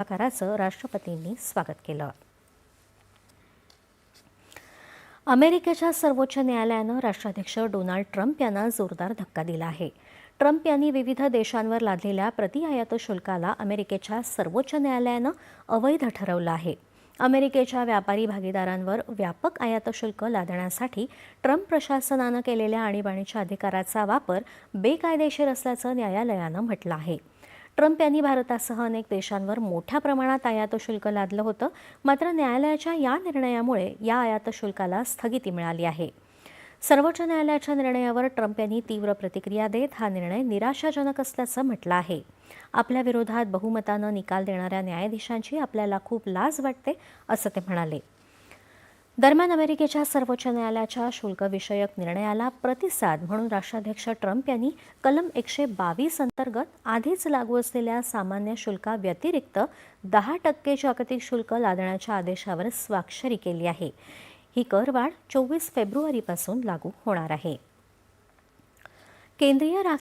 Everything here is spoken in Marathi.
पुढाकाराचं राष्ट्रपतींनी स्वागत केलं. अमेरिकेच्या सर्वोच्च न्यायालयानं राष्ट्राध्यक्ष डोनाल्ड ट्रम्प यांना जोरदार धक्का दिला आहे. ट्रम्प यांनी विविध देशांवर लादलेल्या प्रतिआयात शुल्काला अमेरिकेच्या सर्वोच्च न्यायालयानं अवैध ठरवलं आहे. अमेरिकेच्या व्यापारी भागीदारांवर व्यापक आयात शुल्क लादण्यासाठी ट्रम्प प्रशासनानं केलेल्या आणीबाणीच्या अधिकाराचा वापर बेकायदेशीर असल्याचं न्यायालयानं म्हटलं आहे. ट्रम्प यांनी भारतासह अनेक देशांवर मोठ्या प्रमाणात आयात शुल्क लादलं होतं. मात्र न्यायालयाच्या या निर्णयामुळे या आयात शुल्काला स्थगिती मिळाली आहे. सर्वोच्च न्यायालयाच्या निर्णयावर ट्रम्प यांनी तीव्र प्रतिक्रिया देत हा निर्णय निराशाजनक असल्याचं म्हटलं आहे. आपल्या विरोधात बहुमतानं निकाल देणाऱ्या न्यायाधीशांची आपल्याला खूप लाज वाटते असं ते म्हणाले. दरम्यान अमेरिकेच्या सर्वोच्च न्यायालयाच्या शुल्कविषयक निर्णयाला प्रतिसाद म्हणून राष्ट्राध्यक्ष ट्रम्प यांनी कलम एकशे बावीस अंतर्गत आधीच लागू असलेल्या सामान्य शुल्काव्यतिरिक्त दहा टक्के जागतिक शुल्क लादण्याच्या आदेशावर स्वाक्षरी केली आहे. ही करवाढ चोवीस फेब्रुवारीपासून लागू होणार आहे. केंद्रीय